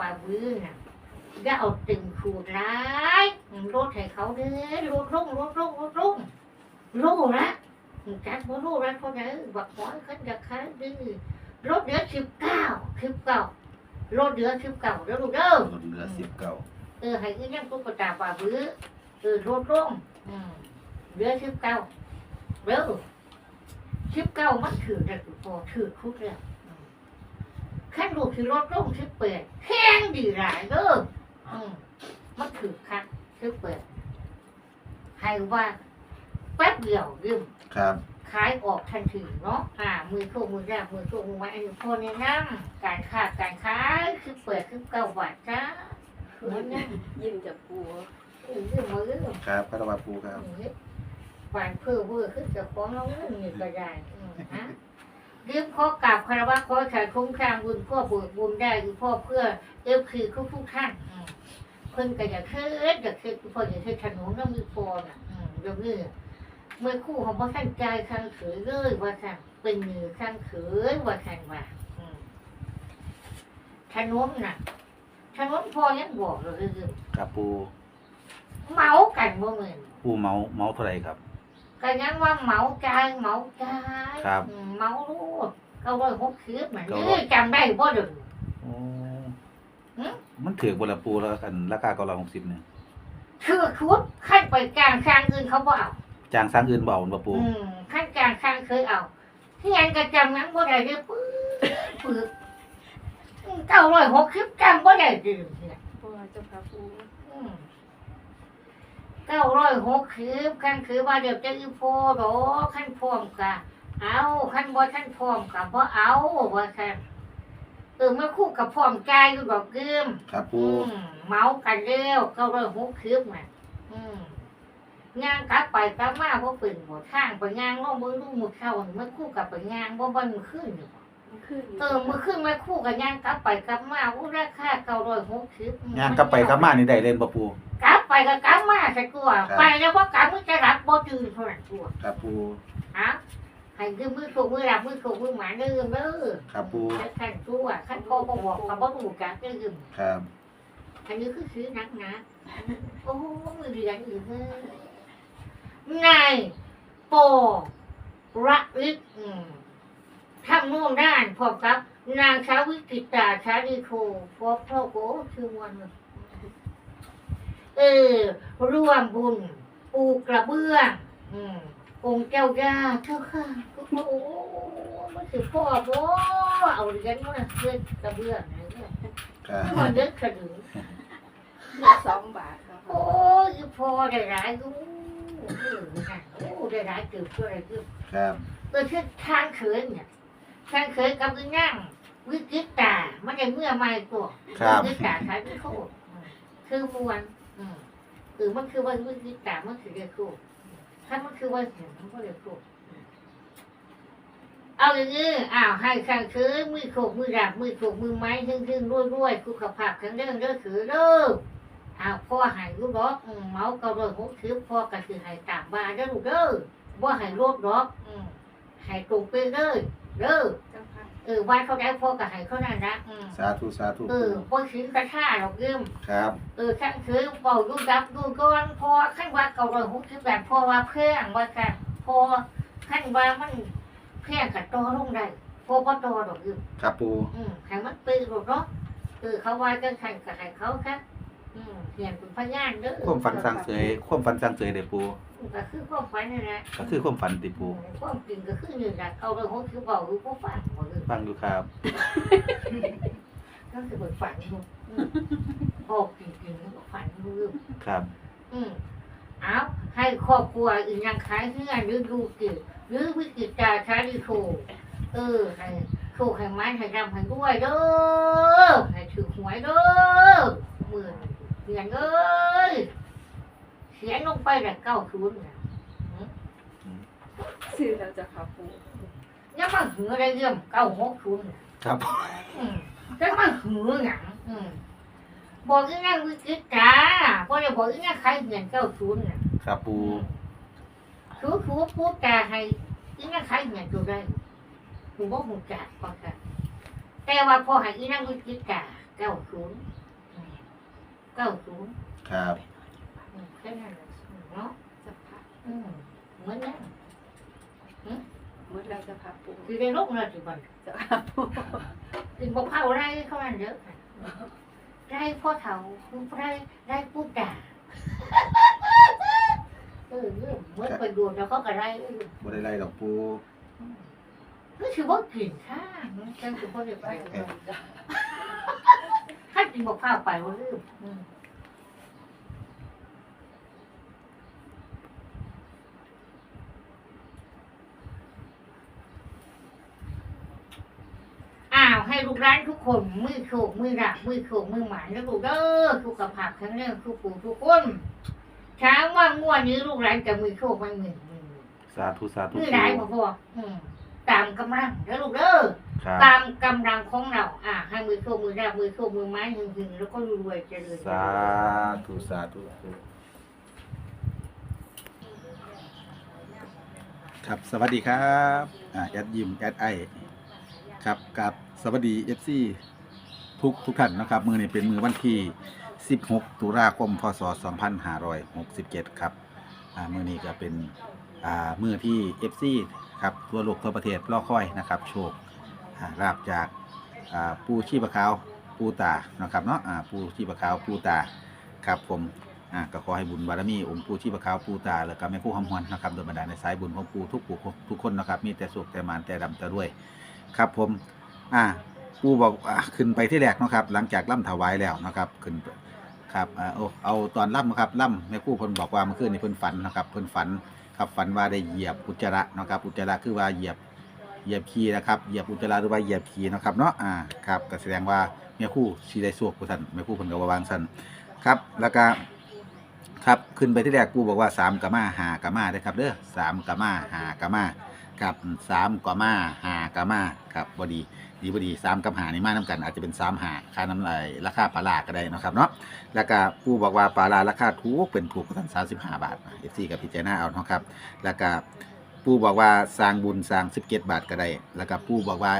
บาบื้อน่ะอย่าเอาตึงขูดร้ายรถให้เขาเด้อรถรุ่งรถรุ่งรถรุ่งรู้ละจัดบ่รู้ละเพราะไหนบักหอยขึ้นจะค้างดื้อรถเดือสิบเก้าสิบเก้ารถเดือสิบเก้าเด้อลูกเด้อลดเหลือสิบเก้าเออให้อีนั่งตุ๊กตาบาบื้อเออรถรุ่งอืมเดือสิบเก้าเด้อสิบเก้ามันถือแต่พอถือคุดแล้ว ขั้นลูกคือรถร่มชื่อเปิดแข้งดีหลายเด้ออืมมันถือคักชื่อเปิดให้ว่าแป๊บเดียวยืมครับ ขายออกทันทีเนาะอ่า มือโชคมือแรกมือโชคมือไว้อันนี้พอเนี่ยนั่งการค้าการขายคือเปิดคือเก้าบาทจ้าเหมือนเนี่ยยิ้มจะปูเออยืมมือครับพระบาปูครับบานเพื่อเพื่อคือจะฟ้องน้องนี่นี่ก็ได้อืมฮะเรียกพ่อกราบคารวะขอฉันคุ้มครางบุญพ่อบุญบุญได้คือพ่อเพื่อเอฟคือทุกทุกๆท่านอืมเพิ่นก็อยากเฮ็ดอยากเฮ็ดพ่ออยากเฮ็ดถนนน้ำมีพอน่ะอืมเดี๋ยวนี้เมื่อคู่ของพ่อท่านใจข้างเขยเลยว่าท่านเป็นมือข้างเขยว่าท่านว่าอืมถนนน่ะถนนพ่อยังบอกเลยคือครับปูเมากันบ่เหมือนปูเมาเมาเท่าไหร่ครับ ก็ยังว่าเมาใจายเมาใจายครับอืมเมาลูกเก้าร้อยหกสิบเหมือนเก้าร้นี่อยจำได้บ่เดึงโอ้หืมมันถือบนละปูแล้วกันราคาเก้าร้อยหกสิบเนี่ยคือคุดขั้นไปกลางคางอื่นเขาบ่เอาจ้างสร้างอื่นเบาบ่ปูอืมขั้นกลางคางเคยเอาที่ยังก็จำนั้นบ่ได้เด้อปื้อปื้อเก้าร้อยหกสิบจำบ่ได้เดึงเนี่ยปูเจ้าค่ะปูเก้าร้อยหกสิบขั้นคือว่าเดี๋ยวจะอีโฟดอกขั้นพร้อมกะเอาขั้นบ่ขั้นพร้อมกะบ่เอาว่าคั่นเออเมื่อคู่กับพร้อมใจายอยู่ดอกเกิมครับปูอืมเมากันเร็วก็เริ่มหุบคืบมาอืมงานกลับไปกลับมาเพราะปืนหัวข้างไปงานง้อมือลูกมือเข้าเมื่อคู่กับไปงานว่าวันมือขึ้นอยู่บ่มันขึ้นเออมือขึ้นมาคู่กับงานกลับไปกลับมาอู้ราคาเก้าร้อยหกสิบงานกลับไปกลับมานี่ได้เล่นบ่ปูกลับ ไปก็กลับมาใช่กลัวครับไปแล้วว่ากลับมือจะรับบ่จืดเท่านั้นกลัวครับปูฮะให้คือมือถูกมือรับมือถูกมือหมาเดิมเด้อครับปูขั้นตัวขั้นพ่อก็บอกกับบ่ถูกกันเดิมครับอันนี้คือซื้อนักนะโอ้มือเรียนอยู่เลยนายโประลิศอืมทำโน่นด้านพร้อมครับ นางชาวิกิตาชาดีโคพบพ่อโกชื่อวันเลย เออ ร่วมบุญ ปูกระเบื้องอืมองค์เจ้าย่าเจ้าค่ะโอ้โหมันคือพ่อพ่อเอาเหรียญมาเพื่อกระเบื้องอะไรเนี่ยครับมันเด็กขนึงสองบาทครับโอ้ยพอได้หลายกูโอ้ได้หลายเกือบตัวอะไรเกือบครับเออคือทางเขินเนี่ยทางเขินกับอีนั่งวิกิตามันได้เมื่อไม่ตัวครับวิกิตาขายไม่โคตรคือมวน อืมหรือมันคือว่าวิกิตามันคือเรียกโคตรถ้ามันคือว่าเห็นมันก็เรียกโคตรเอาอย่างนี้อ้าวให้ทางเขินมือโขกมือดับมือโขกมือไม้ซึ่งซึ่งรวยรวยๆสุขภาพแข็งแรงเด้องถือเด้ออ้าวพ่อหายลูกดอกอืมเมาก็เลยหกสิบพ่อก็คือหายตามบ้านเด้อลูกเด้อว่าหายรถดอกอืมใหายตรงไปเด้อเด้อ เจ้าค่ะเออว่าเขาได้พ่อก็ใหายเขานั่นนะอืมสาธุสาธุเอปูอพ่อซื้อกระชาดอกยืมครับ เออขั้นคือเบาดูดับดูก้อนพอขั้นว่าเก่าเลยหกสิบแบบพ่อว่าเพื่อนว่าค่ะพอขั้นว่ามันเพื่อนกับตอลงได้พ่อพ่อตอดอกยืมครับปูอืมให้มันปีหรอกเนาะเออเขาว่ากันขันกับให้เขาค่ะ อืมเหียนเป็นพยานเด้อความฝันสร้างเสยความฝันสร้างเสยเด้อปูก็คือความฝันนี่แหละก็คือความฝันติปูความจริงก็คือนี่แหละเอาไปหัวคือเบาคือพวกฝันหมดเลยฟังอยู่ครับก็คือเหมือนฝันอยู่อืมออกจริงๆแล้วก็ฝันอยู่ครับ อืมเอาให้ครอบครัวอีกยังขายเพื่อนหรือดูกิจหรือวิกิจาชาดิโชเออให้โชคให้มันให้รำให้ด้วยเด้อให้ถือหวยเด้อหมื่น เขียนเอ้ยเขียนลงไปแต่เก้าศูนย์น่ะซื้อแล้วเจ้าค่ะปูยังมาหืออะไรเรื่องเก้าหกศูนย์น่ะครับอืมจะมาหือหยังอืมบอกอีนั่งวิกิจาบอกเลยบอกอีนั่งขายเงินเก้าศูนย์น่ะครับปูชูชูพูดจาให้อีนั่งขายเงินตัวได้ผมว่าผมจัดพอค่ะแต่ว่าพอให้อีนั่งวิกิจาเก้าศูนย์อืม เก้าศูนย์ครับอืมแค่นั้นแหละเนาะจะพักอืมเหมือนนั้นเมื่อเราจะพักปูคือในโลกเราสิบันจะพักปูกินบอกเข้าไร่เขานั่นเยอะค่ะไร่พ่อเฒ่าไร่ไร่ปุ๊ด่าเออเรื่องเมื่อไปดูแล้วเขาก็ไร่เออบ่ได้ไล่ดอกปูก็คือว่ากินข้าจังคือพ่อเด็กไป ถ้ากินบอกข้าวไปว่าลืมอืมอ้าวให้ลูกร้านทุกคนมือโขกมือรักมือโขกมือหมานแล้วลูกเด้อสุขภาพแข็งแรงทุกผู้ทุกคนช้างว่างวดนี้ลูกร้านจะมือโขกไม่มือมือสาธุสาธุมือปูได้บ่พออืมตามกำลังแล้วลูกเด้อ ครับ ตามกำลังของเรา อ่า ให้มือโชว์มือดาบมือโชว์มือไม้หึงหึงๆแล้วก็รวยๆเจริญสาธุสาธุครับสวัสดีครับอ่าแอดยิมแอดไอครับกับสวัสดีเอฟซีทุกทุกท่านนะครับ มือนี้เป็นมือวันที่ 16 ตุลาคมพศ 2567 ครับอ่ามือนี้ก็เป็นอ่ามือที่ FC ครับทั่วโลกทั่วประเทศรอคอยนะครับ โชค อ่าลาบจากอ่าปูชีพขาวปูตานะครับเนาะอ่าปูชีพขาวปูตาครับผมอ่าก็ขอให้บุญบารมีองค์ปูชีพขาวปูตาแล้วก็แม่ครู่คำฮวนนะครับโดยบรรดาในสายบุญของปูทุกปูทุกคนนะครับมีแต่สุขแต่มานแต่ดำแต่รวย ครับผมอ่าปูบอกอ่าขึ้นไปที่แรกนะครับ หลังจากล่ำถวายแล้วนะครับขึ้นครับอ่าโอ้เอาตอนล่ำนะครับล่ำแม่คู่เพิ่นบอกว่าเมื่อคืนนี้เพิ่นฝันนะครับเพิ่นฝันครับฝันว่าได้เหยียบอุจจาระนะครับอุจจาระคือว่าเหยียบ เหยียบขี้นะครับเหยียบอุจจาระหรือว่าเหยียบขี้นะครับเนาะอ่าครับก็แสดงว่าแม่ครู่สีได้สวกผู้ท่านแม่ครู่เพิ่นก็ว่าวางซั่นครับแล้วก็ครับขึ้นไปที่แรกปูบอกว่าสามกะมาหากะมาได้ครับเด้อสามกะมาหากะมาครับสามกะมาหากะมาครับบดีดีบดีสามกับหานี่มาน้กัน อาจจะเป็นสามหาค่าน้ำลายราคาปลาลาก็ได้นะครับเนาะแล้วก็ปูบอกว่าปลาลาราคาถูกเป็นถูกกว่าท่านสามสิบห้าบาทเอฟซีกับพิจารณาเอาเนาะครับแล้วก็ ปูบอกว่าสร้างบุญสร้าง17บาทก็ได้ แล้วก็ปูบอกว่า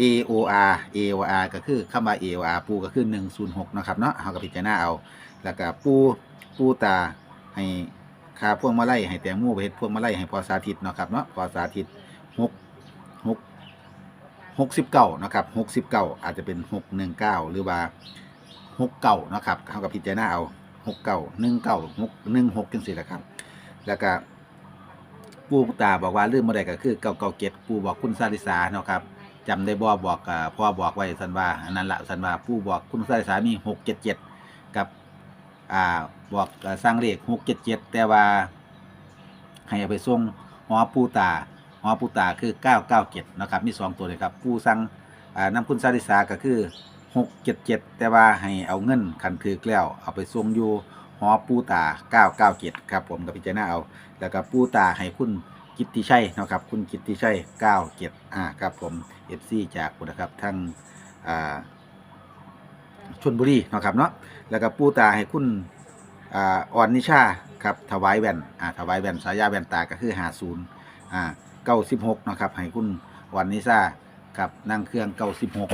AOR AOR ก็คือคำว่า AOR ปูก็คือ106นะครับเนาะเฮาก็พิจารณาเอา แล้วก็ปูปูตาให้ค่าพวงมาลัยให้แตงโมไปเฮ็ดพวงมาลัยให้พอสาธิตนะครับเนาะพอสาธิต6 6 69นะครับ69อาจจะเป็น619หรือว่า69เนาะครับเฮาก็พิจารณาเอา69 19 6 16จังซี่แหละครับ แล้วก็ ปู่ตาบอกว่าลืมบ่ได้ก็คือเก่าเก่าเก็ดปู่บอกคุณซาลิสาเนาะครับจำได้บ่บอกอ่าพ่อบอกไว้สันว่าอันนั้นละสันว่าปู่บอกคุณซาลิสามีหกเจ็ดเจ็ดกับอ่าบอกสร้างเลขหกเจ็ดเจ็ดแต่ว่าให้เอาไปส่งหอปู่ตาหอปู่ตาคือเก้าเก้าเจ็ดนะครับมีสองตัวเลยครับปู่สั่งอ่านำคุณซาลิสาก็คือหกเจ็ดเจ็ดแต่ว่าให้เอาเงินคันถือแล้วเอาไปส่งอยู่ อปูตาเก้าเก้าเจ็ดครับผมกับพิจารณาเอา แล้วก็ปูตาให้คุณกิตติชัยนะครับ คุณกิตติชัยเก้าเจ็ดอ่าครับผมเอฟซีจากคุณนะครับทั้งอ่าชนบุรีนะครับเนาะแล้วก็ปูตาให้คุณอ่าอ่อนนิชาครับถวายแว่นอ่าถวายแว่นสายาแว่นตาก็คือหาศูนย์อ่าเก้าสิบหกนะครับให้คุณอ่อนนิชากับนั่งเครื่องเก้าสิบหก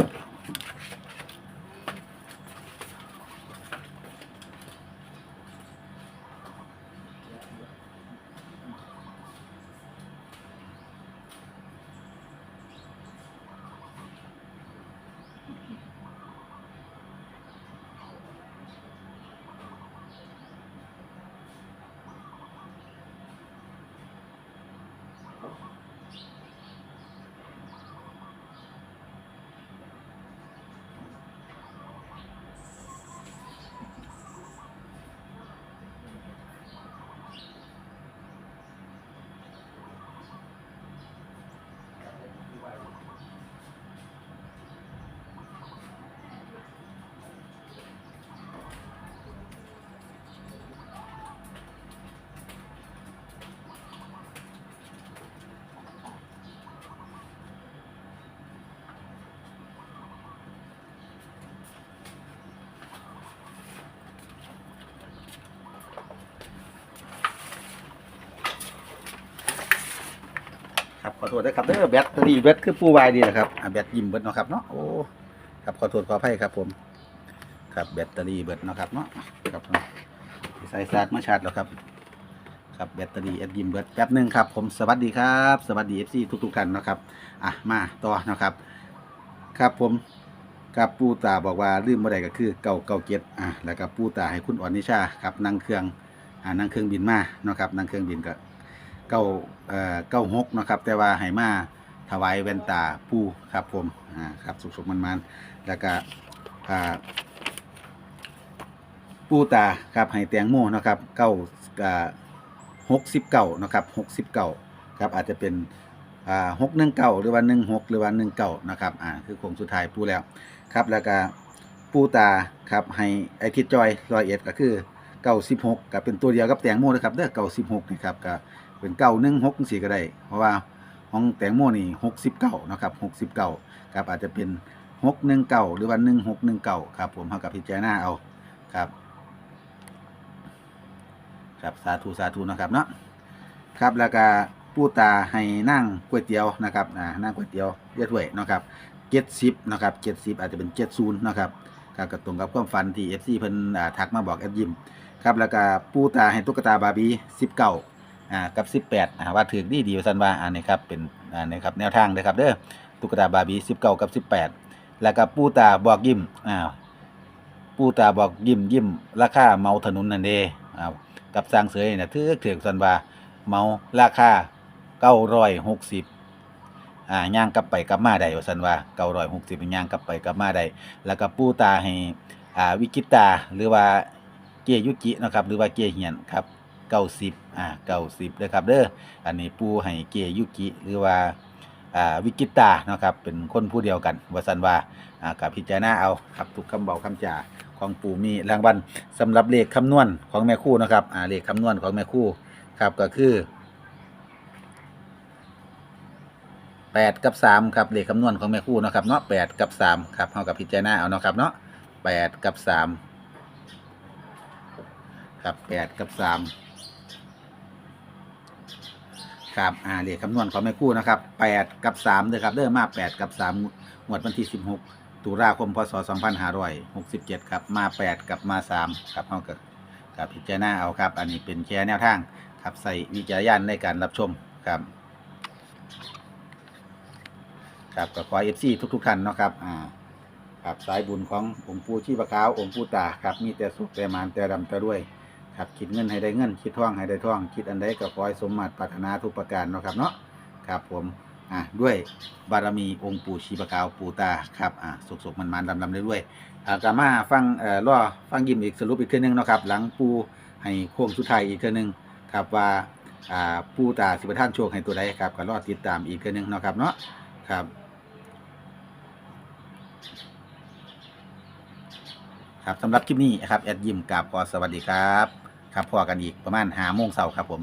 ครับ ขอโทษด้วยครับเด้อแบตเตอรี่แบตคือปูวายดีนะครับอ่าแบตยิ้มเบิดเนาะครับเนาะโอ้ครับขอโทษขออภัยครับผม ครับแบตเตอรี่เบิดเนาะครับเนาะครับใส่ซากมาชาร์จแล้วครับ ครับแบตเตอรี่แอดยิมเบิดแป๊บหนึงครับผมสวัสดีครับ สวัสดีเอฟซีทุกๆท่านนะครับอะมาต่อนะครับ ครับผมกับปูตาบอกว่าลืมบ่ได้ก็คือเก่าเก่าเกียรอะแล้วก็ปูตาให้คุณอ่อนนิชาครับนั่งเครื่องอ่านั่งเครื่องบินมาเนาะครับนั่งเครื่องบินก็ เก้าเอ่อเก้าหกนะครับ แต่ว่าให้มาถวายแว่นตาปูครับผมอ่าครับสุขๆมัน ๆ แล้วก็อ่าปูตาครับให้แตงโมนะครับเก้าอ่าหกสิบเก้านะครับหกสิบเก้าครับอาจจะเป็นอ่าหกหนึ่งเก่าหรือว่าหนึ่งหกหรือว่าหนึ่งเก่านะครับอ่าคือโคงสุดท้ายปูแล้วครับแล้วก็ปูตาครับให้ไอทิจอยรอยเอ็ดก็คือเก้าสิบหกกับเป็นตัวเดียวกับแตงโมนะครับเด้อเก้าสิบหกนี่ครับก็ เป็นเก้าหนึ่งหกสี่ก็ได้ เพราะว่าของแตงโมนี่หกสิบเก้านะครับหกสิบเก้าครับอาจจะเป็นหกหนึ่งเก้าหรือว่าหนึ่งหกหนึ่งเก้าครับผมเอากับพิจารณาเอาครับครับสาธุสาธุนะครับเนาะครับแล้วก็ปูตาให้นั่งก๋วยเตี๋ยวนะครับอ่านั่งก๋วยเตี๋ยวเรียกถ้วยนะครับเจ็ดสิบนะครับเจ็ดสิบอาจจะเป็นเจ็ดศูนย์นะครับครับก็ตรงกับความฝันที่เอฟซีเพิ่นทักมาบอกแอดยิมครับแล้วก็ปูตาให้ตุ๊กตาบาร์บี้สิบเก้า อ่ากับสิบแปดอ่าว่าถือดีดีว่าสันว่าอ่านี่ครับเป็นอ่านี่ครับแนวทางเลยครับเด้อตุ๊กตาบาร์บี้สิบเก้ากับสิบแปดแล้วก็ปูตาบอกยิ้มอ่าปูตาบอกยิ้มยิ้มราคาเมาถนนนั่นเด้อ่ากับสร้างเสยเนี่ยถือถือสันว่าเมาราคาเก้าร้อยหกสิบอ่าย่างกลับไปกลับมาได้ว่าสันว่าเก้าร้อยหกสิบย่างกลับไปกลับมาได้แล้วก็ปูตาให้อ่าวิกิตาหรือว่าเกยุกินะครับหรือว่าเกยเหียนครับ เก้าสิบอ่าเก้าสิบเด้อครับเด้ออันนี้ปูให้เกยุกิหรือว่าอ่าวิกิตานะครับเป็นคนผู้เดียวกันวาสันว่าอ่ากับพิจารณาเอาครับทุกคำบอกคำจ่าของปูมีรางวัลสำหรับเลขคำนวณของแม่คู่นะครับอ่าเลขคำนวณของแม่คู่ครับก็คือแปดกับสามครับเลขคำนวณของแม่คู่นะครับเนาะแปดกับสามครับเท่ากับพิจารณาเอาเนาะครับเนาะแปดกับสามครับแปดกับสาม ครับอ่าเลขคำนวณของแม่คู่นะครับแปดกับสามเด้อครับเด้อมาแปดกับสามงวดวันที่สิบหกตุลาคมพศสองพันห้าร้อยหกสิบเจ็ดครับมาแปดกับมาสามครับเท่ากับกับพิจารณาเอาครับ อันนี้เป็นแค่แนวทางครับใส่วิจารณญาณในการรับชมครับครับก็ขอเอฟซีทุก ๆ ท่านเนาะครับอ่าครับสายบุญขององค์ปู่ชีพขาวองค์ปู่ตาครับมีแต่สุขแต่มานแต่ดำแต่ด้วย ครับ คิดเงินให้ได้เงิน คิดท่องให้ได้ท่อง คิดอันใดก็ขอให้สมมาตรปรารถนาทุกประการเนาะครับเนาะครับผมอ่าด้วยบารมีองค์ปู่ชีพขาวปู่ตาครับอ่าสุขๆมันมันๆดำเรื่อยๆอ่ากามาฟังเอ่อรอฟังยิ้มอีกสรุปอีกเทื่อนึงเนาะครับ หลังปู่ให้โค้งสุดท้ายอีกเทื่อนึงครับว่าอ่าผู้ตาสิบท่านโชคให้ตัวใดครับก็รอติดตามอีกเทื่อนึงเนาะครับเนาะครับครับสำหรับคลิปนี้ครับแอดยิมกับพอสวัสดีครับ ครับพอกันอีกประมาณหาโมงเสาร์ครับผม